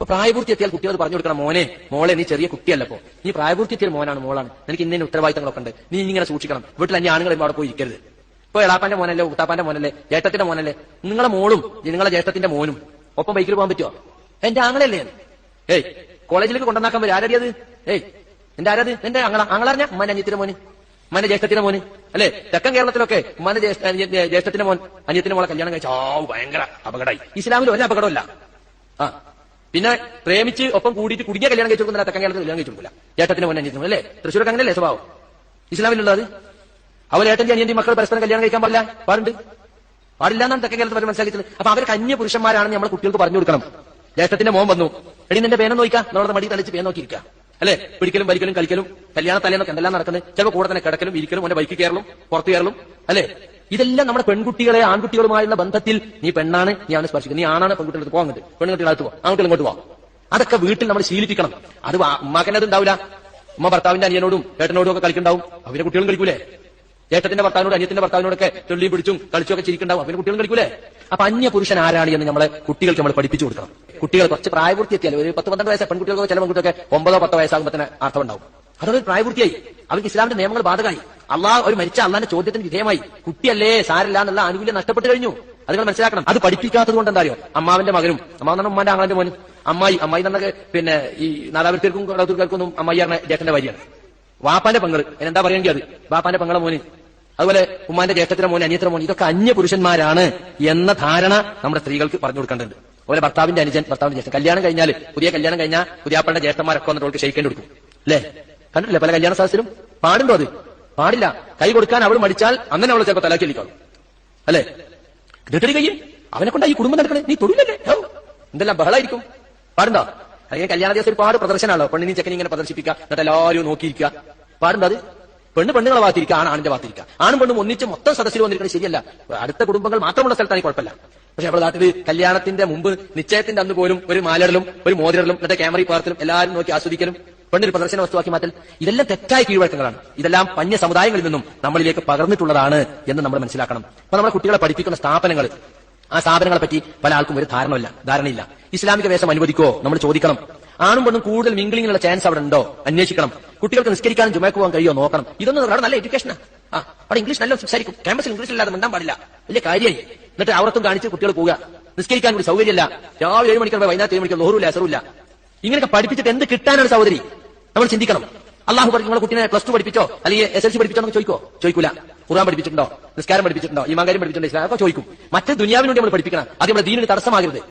അപ്പൊ പ്രായപൂർത്തി എത്തിയാൽ കുട്ടികൾ പറഞ്ഞു കൊടുക്കണം മോനെ മോളെ നീ ചെറിയ കുട്ടിയല്ലപ്പോ നീ പ്രായപൂർത്തി എത്തിയ മോനാണ് മോളാണ്. നിനക്ക് ഇന്ന ഉത്തരവാദിത്തങ്ങളൊക്കെ ഉണ്ട്. നീ ഇങ്ങനെ സൂക്ഷിക്കണം. വീട്ടിൽ അന്യ ആണുങ്ങൾ അവിടെ പോയി ഇരിക്കരുത്. ഇപ്പൊ എളാപ്പാന്റെ മോനല്ലേ ഉത്താപ്പാന്റെ മോനല്ലേ ജേട്ടത്തിന്റെ മോനല്ലേ നിങ്ങളെ മോളും നിങ്ങളെ ജേഷ്ഠത്തിന്റെ മോനും ഒപ്പം ബൈക്കിൽ പോകാൻ പറ്റുമോ എന്റെ ആങ്ങളല്ലേ? ഏയ് കോളേജിലേക്ക് കൊണ്ടുവന്നാക്കാൻ പറ്റും ആരടിയത് ഏയ് എന്റെ ആരത് എന്റെ ആങ്ങള ആങ്ങളറിഞ്ഞ ഉമ്മാന്റെ അനിയത്തിന്റെ മോന്. ഉമ്മാന്റെ ജ്യേഷ്ഠത്തിന്റെ മോന്. അല്ലെ? തെക്കൻ കേരളത്തിലൊക്കെ ഉമ്മാന്റെ ജ്യേഷ്ഠത്തിന്റെ മോൻ അനിയത്തിന്റെ മോളെ കല്യാണം കഴിച്ചാ ഭയങ്കര അപകടമായി. ഇസ്ലാമിൽ ഒരു അപകടമല്ല ആ പിന്നെ പ്രേമിച്ച് ഒപ്പം കൂടിയിട്ട് കുടുങ്ങിയ കല്യാണം കഴിച്ചു കൊടുക്കുന്ന തെക്കൻ കേരളത്തിൽ കല്യാണം കഴിച്ചു കൊടുക്കില്ല ഏട്ടത്തിന് അനിയത്തിന്റെ മോൻ അല്ലേ? തൃശ്ശൂരൊക്കെ അങ്ങനെയല്ലേ സ്വഭാവം? ഇസ്ലാമിലുള്ളത്? അവർ ഏട്ടന്റെ അനിയന്റെ മക്കൾ പരസ്പരം കല്യാണം കഴിക്കാൻ പാടില്ല? പാടുണ്ട്. പാടില്ല എന്നാണ് തെക്കൻ കേരളത്തിൽ മനസ്സിലാക്കിയത് അപ്പൊ അവർ കന്യ പുരുഷന്മാരാണെന്ന് നമ്മൾ കുട്ടികൾക്ക് പറഞ്ഞു കൊടുക്കണം. ജ്യേഷ്ഠത്തിന്റെ മോൻ വന്നു. എടി നിന്റെ പേന നോക്കാം നമ്മുടെ മടി തളിച്ച് പേന നോക്കിയിരിക്കുക അല്ലെ? പിടിക്കലും വലിക്കലും കളിക്കലും കല്യാണ തലേന്നൊക്കെ എന്തെല്ലാം നടക്കുന്നത് ചിലപ്പോൾ കൂടെ തന്നെ കിടക്കലും ഇരിക്കലും അവന്റെ ബൈക്ക് കയറലും പുറത്തു കയറലും അല്ലെ? ഇതെല്ലാം നമ്മുടെ പെൺകുട്ടികളെ ആൺകുട്ടികളുമായുള്ള ബന്ധത്തിൽ നീ പെണ്ണാണ് നീ അവനെ സ്പർശിക്കുന്നത്. നീ ആണാണ് പെൺകുട്ടികൾ പോകാൻ പെൺകുട്ടികളകത്ത് പോകാം ആൺകുട്ടികൾ ഇങ്ങോട്ട് പോവാം. അതൊക്കെ വീട്ടിൽ നമ്മൾ ശീലിപ്പിക്കണം. അത് ഉമ്മാക്കനത് ഉണ്ടാവില്ല ഉമ്മ ഭർത്താവിന്റെ അനിയനോടും ഏട്ടനോടും ഒക്കെ കളിക്കുണ്ടാവും അവരെ കുട്ടികളും കളിക്കൂലേ? ഏട്ടത്തിന്റെ ഭർത്താവിനോട് അനിയത്തിന്റെ ഭർത്താവിനോടൊക്കെ ചൊല്ലി പിടിച്ചും കളിച്ചൊക്കെ ചിരിക്കുണ്ടാവും അവന് കുട്ടികളും കളിക്കൂലേ? അപ്പൊ അന്യ പുരുഷൻ ആരാണ് എന്ന് നമ്മളെ കുട്ടികൾക്ക് നമ്മൾ പഠിപ്പിച്ചു കൊടുക്കണം. കുട്ടികൾ കുറച്ച് പ്രായപൂർത്തി എത്തിയാലും ഒരു പത്ത് പന്ത്രണ്ട് വയസ്സ് പെൺകുട്ടികൾക്ക് ചില പെൺകുട്ടികൾക്ക് ഒമ്പതോ പത്തോ വയസ്സാകുമ്പോൾ തന്നെ അർത്ഥം അതൊരു പ്രായപൂർത്തിയായി. അവർക്ക് ഇസ്ലാമിന്റെ നിയമങ്ങൾ ബാധകമായി. അള്ളാഹ് ഒരു മരിച്ച അള്ളാന്റെ ചോദ്യത്തിന് വിധേയമായി. കുട്ടിയല്ലേ സാരില്ല എന്നുള്ള ആനുകൂല്യം നഷ്ടപ്പെട്ടു കഴിഞ്ഞു. അത് നിങ്ങൾ മനസ്സിലാക്കണം. അത് പഠിപ്പിക്കാത്തത് കൊണ്ട് എന്താ അറിയോ? അമ്മാവിന്റെ മകനും അമ്മാവെന്നാണ് ഉമ്മാന്റെ ആങ്ങളന്റെ മോനും. അമ്മായി അമ്മായി തന്നെ പിന്നെ ഈ നാലാവൃത്തിക്കും കടത്തൂർക്കാർക്കൊന്നും അമ്മായി പറഞ്ഞ ജേട്ടന്റെ വാപ്പാന്റെ പെങ്ങൾ എന്താ പറയേണ്ടത് അത് വാപ്പാന്റെ പങ്കളെ മോന്. അതുപോലെ ഉമ്മാന്റെ ജ്യേഷ്ഠത്തിന്റെ മോൻ അനിയത്തിന്റെ മോൻ ഇതൊക്കെ അന്യ പുരുഷന്മാരാണ് എന്ന ധാരണ നമ്മുടെ സ്ത്രീകൾക്ക് പറഞ്ഞു കൊടുക്കേണ്ടത് അതുപോലെ ഭർത്താവിന്റെ അനുജൻ ഭർത്താവിന്റെ ജ്യേഷ്ഠൻ. കല്യാണം കഴിഞ്ഞാൽ പുതിയ കല്യാണം കഴിഞ്ഞാൽ പുതിയാപ്പളുടെ ജേഷ്ഠന്മാരൊക്കെ വന്നിട്ട് അവൾക്ക് ക്ഷയിക്കേണ്ടി കൊടുക്കും. അല്ലേ? കണ്ടിട്ടില്ലേ പല കല്യാണ സാഹചര്യം പാടുണ്ടോ അത്? പാടില്ല. കൈ കൊടുക്കാൻ അവൾ മടിച്ചാൽ അന്നെ അവൾ ചിലപ്പോൾ തലാക്കിലിക്കാളും അല്ലേ? എന്നിട്ടൊരു കയ്യും? അവനെ കൊണ്ടാ ഈ കുടുംബം നടക്കണേ? നീ തൊഴിലല്ലേ എന്തെല്ലാം ബഹളായിരിക്കും? പാടുണ്ടോ? അല്ലെങ്കിൽ കല്യാണ ദിവസം ഒരുപാട് പ്രദർശനമാണല്ലോ. പെണ്ണിനെ ചെക്കനെ ഇങ്ങനെ പ്രദർശിപ്പിക്കുക എന്നിട്ട് എല്ലാവരും നോക്കിയിരിക്കുക. പാടുണ്ടോ അത്? പെണ്ണ് പെണ്ണുങ്ങളെ ഭാഗത്തിരിക്കുക ആണ് ആണിന്റെ ഭാഗത്തിരിക്കുക ആണും പെണ്ണും ഒന്നിച്ച് മൊത്തം സദസ്സിൽ വന്നിരിക്കുന്നത് ശരിയല്ല. അടുത്ത കുടുംബങ്ങൾ മാത്രമുള്ള സ്ഥലത്താണ് കുഴപ്പമില്ല. പക്ഷെ നമ്മുടെ നാട്ടിൽ കല്യാണത്തിന്റെ മുമ്പ് നിശ്ചയത്തിന്റെ അന്ന് പോലും ഒരു മാലടലും ഒരു മോതിരലും എന്നിട്ട് ക്യാമറ പാർത്തലും എല്ലാവരും നോക്കി ആസ്വദിക്കലും. പെണ്ണൊരു പ്രദർശന വസ്തുവാക്കി മാറ്റൽ ഇതെല്ലാം തെറ്റായ കീഴ്വഴക്കങ്ങളാണ്. ഇതെല്ലാം പഞ്ഞ സമുദായങ്ങളിൽ നിന്നും നമ്മളിലേക്ക് പകർന്നിട്ടുള്ളതാണ് എന്ന് നമ്മൾ മനസ്സിലാക്കണം. അപ്പൊ നമ്മുടെ കുട്ടികളെ പഠിപ്പിക്കുന്ന സ്ഥാപനങ്ങൾ ആ സ്ഥാപനങ്ങളെ പറ്റി പല ആൾക്കും ഒരു ധാരണയില്ല ധാരണയില്ല. ഇസ്ലാമിക വേഷം അനുവദിക്കോ? നമ്മൾ ചോദിക്കണം. ആണും പെണ്ണും കൂടുതൽ മിങ്കിളിങ്ങിനുള്ള ചാൻസ് അവിടെ ഉണ്ടോ? അന്വേഷിക്കണം. കുട്ടികൾക്ക് നിസ്കരിക്കാനും ജുമയ്ക്ക് പോകാൻ കഴിയോ നോക്കണം. ഇതൊന്നും അവിടെ നല്ല എഡ്യൂക്കേഷനാ ആ. അവിടെ ഇംഗ്ലീഷ് നല്ല സംസാരിക്കും. ക്യാമ്പസിൽ ഇംഗ്ലീഷ് ഇല്ലാതെ മിണ്ടാൻ പാടില്ല. വലിയ കാര്യമായി. എന്നിട്ട് അവർത്തും കാണിച്ച് കുട്ടികൾ പോവുക. നിസ്കരിക്കാൻ കൂടി സൗകര്യമില്ല. രാവിലെ ഏഴ് മണിക്കൂർ വൈകുന്നേരം ഏഴ് മണിക്കൂർ ലോഹറുമില്ല അസറില്ല ഇങ്ങനെയൊക്കെ പഠിപ്പിച്ചിട്ട് എന്ത് കിട്ടാനാണ് സഹോദരി? നമ്മൾ ചിന്തിക്കണം. അള്ളാഹു പറഞ്ഞു നിങ്ങളെ കുട്ടിനെ പ്ലസ് ടു പഠിപ്പിച്ചോ? അല്ലെങ്കിൽ എസ് എൽ സി പഠിപ്പിച്ചോ ചോദിക്കോ? ചോദിക്കൂല. ഖുർആൻ പഠിപ്പിച്ചിട്ടുണ്ടോ? നിസ്കാരം പഠിപ്പിച്ചിട്ടുണ്ടോ? ഇമാകാര്യം പഠിപ്പിച്ചിട്ടുണ്ടോ? ഇസ്ലാം ഒക്കെ ചോദിക്കും. മറ്റേ ദുനിയാവിനുവേണ്ടി നമ്മൾ പഠിപ്പിക്കണം. അത് നമ്മുടെ ദീനിന് തടസ്സമാകരുത്.